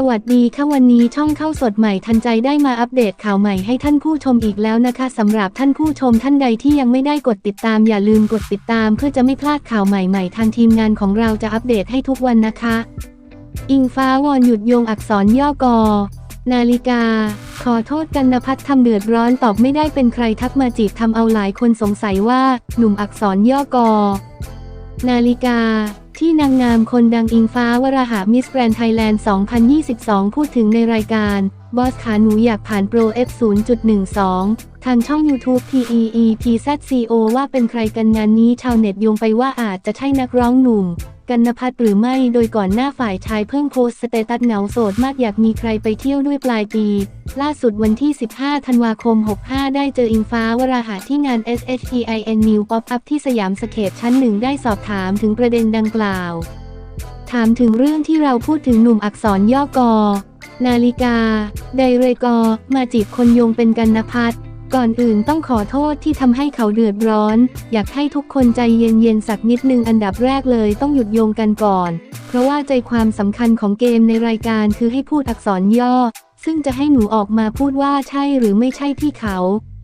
สวัสดีค่ะวันนี้ช่องเข้าสดใหม่ทันใจได้มาอัปเดตข่าวใหม่ให้ท่านผู้ชมอีกแล้วนะคะสำหรับท่านผู้ชมท่านใดที่ยังไม่ได้กดติดตามอย่าลืมกดติดตามเพื่อจะไม่พลาดข่าวใหม่ๆ ทางทีมงานของเราจะอัปเดตให้ทุกวันนะคะ อิงฟ้าวอนหยุดโยงอักษรย่อกอ นาฬิกา ขอโทษกันนภัทรทำเดือดร้อนตอบไม่ได้เป็นใครทักมาจีบทำเอาหลายคนสงสัยว่า หนุ่มอักษรย่อกอ นาฬิกา ที่นางงามคนดังอิงฟ้าวราหะมิสแกรนไทยแลนด์ 2022 พูดถึงในรายการ บอสขาหนูอยากผ่านโปร F 0.12 ทางช่อง YouTube PEEPZCO ว่าเป็นใครกันงานนี้ชาวเน็ตโยงไปว่าอาจจะใช่นักร้องหนุ่ม กันนภัทรหรือไม่ โดยก่อนหน้าฝ่ายชายเพิ่งโพสต์สเตตัสเหงาโสดมากอยากมีใครไปเที่ยวด้วยปลายปี ล่าสุดวันที่ 15 ธันวาคม 65 ได้เจออิงฟ้าวราหะที่งาน SHEIN New Pop Up ที่สยามสเคปชั้นหนึ่งได้สอบถามถึงประเด็นดังกล่าว ถามถึงเรื่องที่เราพูดถึงหนุ่มอักษรย่อกอ นาฬิกา ไดเรกอ มาจีบคนโยงเป็นกันนภัทรก่อนอื่นต้องขอโทษที่ทำให้เขาเดือดร้อน อยากให้ทุกคนใจเย็นๆสักนิดนึงอันดับแรกเลยต้องหยุดโยงกันก่อน เพราะว่าใจความสำคัญของเกมในรายการคือให้พูดอักษรย่อ ซึ่งจะให้หนูออกมาพูดว่าใช่หรือไม่ใช่ที่เขา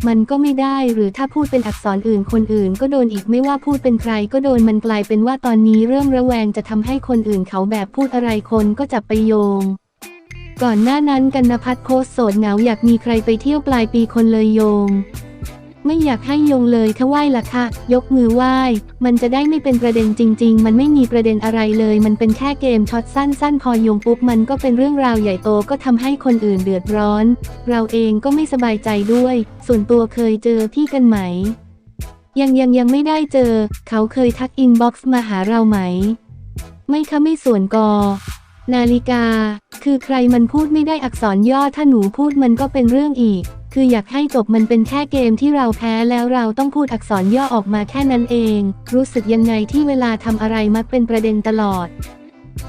มันก็ไม่ได้หรือถ้าพูดเป็นอักษรอื่นคนอื่นก็โดนอีกไม่ว่าพูดเป็นใครก็โดนมันกลายเป็นว่าตอนนี้เริ่มระแวงจะทำให้คนอื่นเขาแบบพูดอะไรคนก็จับไปโยง ก่อนหน้านั้นกันนภัทโพสต์โสดเหงาอยากมีใครไปเที่ยวปลายปีคนเลยโยง ไม่อยากให้โยงเลยค่ะไหว้ละค่ะ ยกมือไหว้ มันจะได้ไม่เป็นประเด็นจริง ๆ มันไม่มีประเด็นอะไรเลย มันเป็นแค่เกมช็อตสั้น ๆ พอโยงปุ๊บมันก็เป็นเรื่องราวใหญ่โตก็ทำให้คนอื่นเดือดร้อน เราเองก็ไม่สบายใจด้วย ส่วนตัวเคยเจอพี่กันไหม ยังยังยังไม่ได้เจอ เขาเคยทักอินบ็อกซ์มาหาเราไหม ไม่ค่ะไม่ส่วนกอ นาฬิกา คือใครมันพูดไม่ได้อักษรย่อถ้าหนูพูดมันก็เป็นเรื่องอีก คืออยากให้จบมันเป็นแค่เกมที่เราแพ้แล้วเราต้องพูดอักษรย่อออกมาแค่นั้นเอง รู้สึกยังไงที่เวลาทำอะไรมักเป็นประเด็นตลอด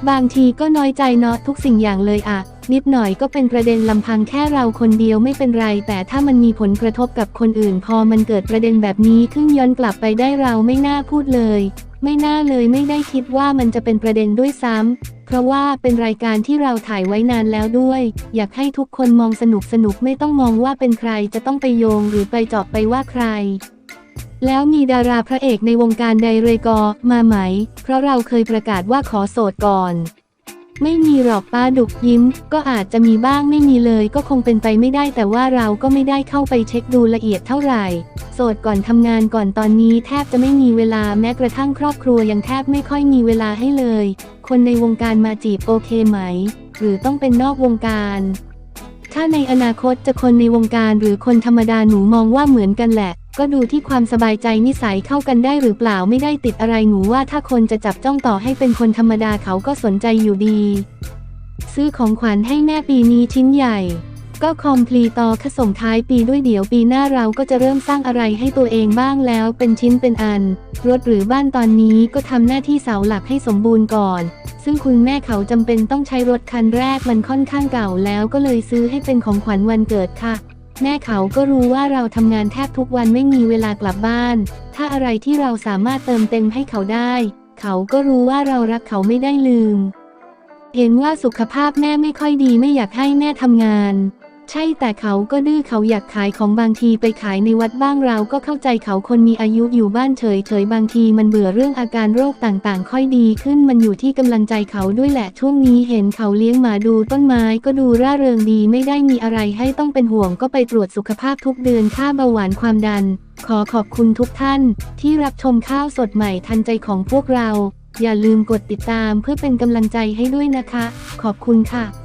บางทีก็น้อยใจเนาะทุกสิ่งอย่างเลยอะนิดหน่อยก็เป็นประเด็นลำพังแค่เราคนเดียวไม่เป็นไร แต่ถ้ามันมีผลกระทบกับคนอื่น พอมันเกิดประเด็นแบบนี้ขึ้นย้อนกลับไปได้เราไม่น่าพูดเลย ไม่น่าเลยไม่ได้คิดว่ามันจะเป็นประเด็นด้วยซ้ำ เพราะว่าเป็นรายการที่เราถ่ายไว้นานแล้วด้วย อยากให้ทุกคนมองสนุกสนุกไม่ต้องมองว่าเป็นใครจะต้องไปโยงหรือไปเจาะไปว่าใคร แล้วมีดาราพระเอกในวงการไดเรกอมาไหม เพราะเราเคยประกาศว่าขอโสดก่อน ไม่มีหรอกป้าดุกยิ้ม ก็อาจจะมีบ้างไม่มีเลยก็คงเป็นไปไม่ได้แต่ว่าเราก็ไม่ได้เข้าไปเช็คดูละเอียดเท่าไหร่ โสดก่อนทำงานก่อนตอนนี้แทบจะไม่มีเวลาแม้กระทั่งครอบครัวยังแทบไม่ค่อยมีเวลาให้เลย คนในวงการมาจีบโอเคไหม หรือต้องเป็นนอกวงการ ถ้าในอนาคตจะคนในวงการหรือคนธรรมดาหนูมองว่าเหมือนกันแหละ ก็ดูที่ความสบายใจนิสัยเข้ากันได้หรือเปล่าไม่ได้ติดอะไรหนูว่าถ้าคนจะจับจ้องต่อให้เป็นคนธรรมดาเขาก็สนใจอยู่ดี ซื้อของขวัญให้แม่ปีนี้ชิ้นใหญ่ ก็คอมพลีต่อขส่งท้ายปีด้วยเดี๋ยวปีหน้าเราก็จะเริ่มสร้างอะไรให้ตัวเองบ้างแล้วเป็นชิ้นเป็นอัน รถหรือบ้านตอนนี้ก็ทำหน้าที่เสาหลักให้สมบูรณ์ก่อน ซึ่งคุณแม่เขาจำเป็นต้องใช้รถคันแรกมันค่อนข้างเก่าแล้วก็เลยซื้อให้เป็นของขวัญวันเกิดค่ะ แม่เขาก็รู้ว่าเราทำงานแทบทุกวันไม่มีเวลากลับบ้าน ถ้าอะไรที่เราสามารถเติมเต็มให้เขาได้ เขาก็รู้ว่าเรารักเขาไม่ได้ลืม เห็นว่าสุขภาพแม่ไม่ค่อยดีไม่อยากให้แม่ทำงาน ใช่แต่เขาก็ดื้อเขาอยากขายของบางทีไปขายในวัดบ้างเราก็เข้าใจเขาคนมีอายุอยู่บ้านเฉยเฉยๆบางทีมันเบื่อเรื่องอาการโรคต่างๆ ค่อยดีขึ้นมันอยู่ที่กำลังใจเขาด้วยแหละช่วงนี้เห็นเขาเลี้ยงหมาดูต้นไม้ก็ดูร่าเริงดีไม่ได้มีอะไรให้ต้องเป็นห่วงก็ไปตรวจสุขภาพทุกเดือนค่าเบาหวานความดัน ขอขอบคุณทุกท่าน ที่รับชมข้าวสดใหม่ทันใจของพวกเรา อย่าลืมกดติดตามเพื่อเป็นกำลังใจให้ด้วยนะคะ ขอบคุณค่ะ